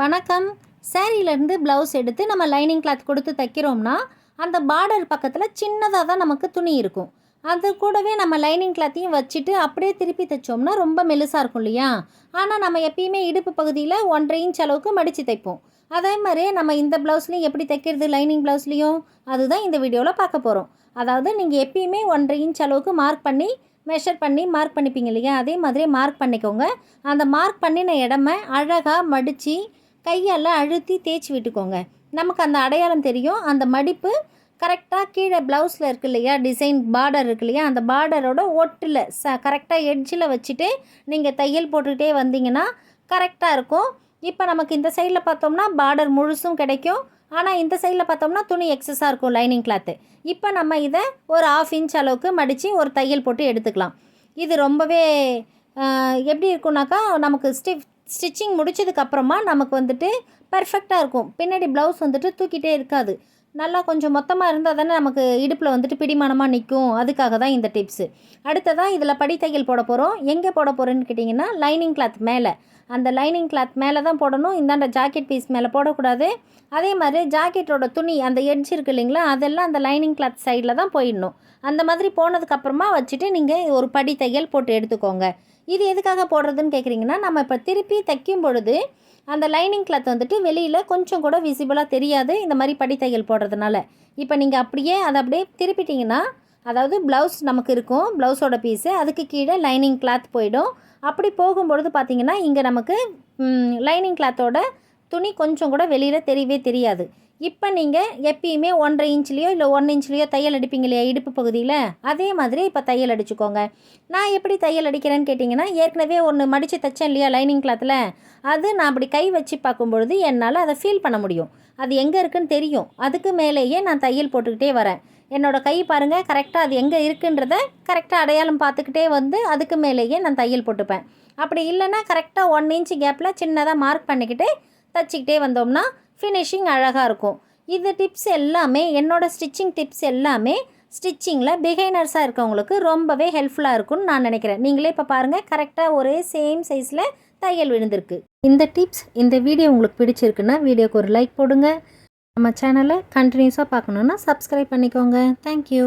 வணக்கம். சேரீலேருந்து ப்ளவுஸ் எடுத்து நம்ம லைனிங் கிளாத் கொடுத்து தைக்கிறோம்னா அந்த பார்டர் பக்கத்தில் சின்னதாக தான் நமக்கு துணி இருக்கும். அது கூடவே நம்ம லைனிங் கிளாத்தையும் வச்சுட்டு அப்படியே திருப்பி தைச்சோம்னா ரொம்ப மெலுசாக இருக்கும் இல்லையா? ஆனால் நம்ம எப்பயுமே இடுப்பு பகுதியில் ஒன்றரை இன்ச் அளவுக்கு மடித்து தைப்போம். அதே மாதிரி நம்ம இந்த ப்ளவுஸ்லையும் எப்படி தைக்கிறது லைனிங் ப்ளவுஸ்லேயும் அதுதான் இந்த வீடியோவில் பார்க்க போகிறோம் அதாவது நீங்கள் எப்பயுமே ஒன்றரை இன்ச் அளவுக்கு மார்க் பண்ணி மெஷர் பண்ணி மார்க் பண்ணிப்பீங்க இல்லையா? அதே மாதிரி மார்க் பண்ணிக்கோங்க. அந்த மார்க் பண்ணின இடம அழகாக மடித்து கையால் அழுத்தி தேய்ச்சி விட்டுக்கோங்க. நமக்கு அந்த அடையாளம் தெரியும். அந்த மடிப்பு கரெக்டாக கீழே ப்ளவுஸில் இருக்கு இல்லையா? டிசைன் பார்டர் இருக்கு இல்லையா? அந்த பார்டரோட ஒட்டில் ச கரெக்டாக எட்ஜில் வச்சுட்டு நீங்கள் தையல் போட்டுக்கிட்டே வந்தீங்கன்னா கரெக்டாக இருக்கும். இப்போ நமக்கு இந்த சைடில் பார்த்தோம்னா பார்டர் முழுசும் கிடைக்கும். ஆனால் இந்த சைடில் பார்த்தோம்னா துணி எக்ஸஸாக இருக்கும் லைனிங் கிளாத்து இப்போ நம்ம இதை ஒரு ஆஃப் இன்ச் அளவுக்கு மடித்து ஒரு தையல் போட்டு எடுத்துக்கலாம். இது ரொம்பவே எப்படி இருக்கும்னாக்கா நமக்கு ஸ்டிஃப் ஸ்டிச்சிங் முடிச்சதுக்கப்புறமா நமக்கு வந்துட்டு பர்ஃபெக்டாக இருக்கும். பின்னாடி ப்ளவுஸ் வந்துட்டு தூக்கிட்டே இருக்காது. நல்லா கொஞ்சம் மொத்தமாக இருந்தால் தானே நமக்கு இடுப்பில் வந்துட்டு பிடிமானமாக நிற்கும் அதுக்காக தான் இந்த டிப்ஸு அடுத்ததாக இதில் படி தையல் போட போகிறோம் எங்கே போட போகிறோன்னு கேட்டிங்கன்னா லைனிங் கிளாத் மேலே. அந்த லைனிங் கிளாத் மேலே தான் போடணும். இந்தாண்ட ஜாக்கெட் பீஸ் மேலே போடக்கூடாது. அதே மாதிரி ஜாக்கெட்டோட துணி அந்த எட்ஜ் இருக்கு இல்லைங்களா அதெல்லாம் அந்த லைனிங் கிளாத் சைடில் தான் போயிடணும். அந்த மாதிரி போனதுக்கப்புறமா வச்சுட்டு நீங்கள் ஒரு படி தையல் போட்டு எடுத்துக்கோங்க. இது எதுக்காக போடுறதுன்னு கேட்குறீங்கன்னா நம்ம இப்போ திருப்பி தைக்கும் பொழுது அந்த லைனிங் கிளாத் வந்துட்டு வெளியில் கொஞ்சம் கூட விசிபிளாக தெரியாது. இந்த மாதிரி படி தையல் போடுறதுனால. இப்போ நீங்கள் அப்படியே அதை அப்படியே திருப்பிட்டீங்கன்னா அதாவது ப்ளவுஸ் நமக்கு இருக்கும் ப்ளவுஸோட பீஸு அதுக்கு கீழே லைனிங் கிளாத் போயிடும். அப்படி போகும்பொழுது பார்த்தீங்கன்னா இங்கே நமக்கு லைனிங் கிளாத்தோட துணி கொஞ்சம் கூட வெளியில் தெரியவே தெரியாது. இப்போ நீங்கள் எப்பயுமே ஒன்றரை இன்ச்லேயோ இல்லை ஒன் இன்ச்லேயோ தையல் அடிப்பீங்க இல்லையா? இடுப்பு பகுதியில். அதே மாதிரி இப்போ தையல் அடிச்சுக்கோங்க. நான் எப்படி தையல் அடிக்கிறேன்னு கேட்டிங்கன்னா ஏற்கனவே ஒன்று மடித்து தைச்சேன் இல்லையா லைனிங் கிளாத்தில் அது நான் அப்படி கை வச்சு பார்க்கும்பொழுது என்னால் அதை ஃபீல் பண்ண முடியும். அது எங்கே இருக்குன்னு தெரியும். அதுக்கு மேலேயே நான் தையல் போட்டுக்கிட்டே வரேன். என்னோடய கை பாருங்கள் கரெக்டாக அது எங்கே இருக்குன்றத கரெக்டாக அடையாளம் பார்த்துக்கிட்டே வந்து அதுக்கு மேலேயே நான் தையல் போட்டுப்பேன். அப்படி இல்லைன்னா கரெக்டாக ஒன் இன்ச் கேப்பில் சின்னதாக மார்க் பண்ணிக்கிட்டு தச்சிக்கிட்டே வந்தோம்னா ஃபினிஷிங் அழகாக இருக்கும். இந்த டிப்ஸ் எல்லாமே என்னோடய ஸ்டிச்சிங் டிப்ஸ் எல்லாமே ஸ்டிச்சிங்கில் பிகைனர்ஸாக இருக்கவங்களுக்கு ரொம்பவே ஹெல்ப்ஃபுல்லாக இருக்கும்னு நான் நினைக்கிறேன். நீங்களே இப்போ பாருங்கள் கரெக்டாக ஒரே சேம் சைஸில் தையல் விழுந்திருக்கு. இந்த டிப்ஸ் இந்த வீடியோ உங்களுக்கு பிடிச்சிருக்குன்னா வீடியோக்கு ஒரு லைக் போடுங்க. நம்ம சேனலை கண்டினியூஸாக பார்க்கணுன்னா சப்ஸ்கிரைப் பண்ணிக்கோங்க. தேங்க்யூ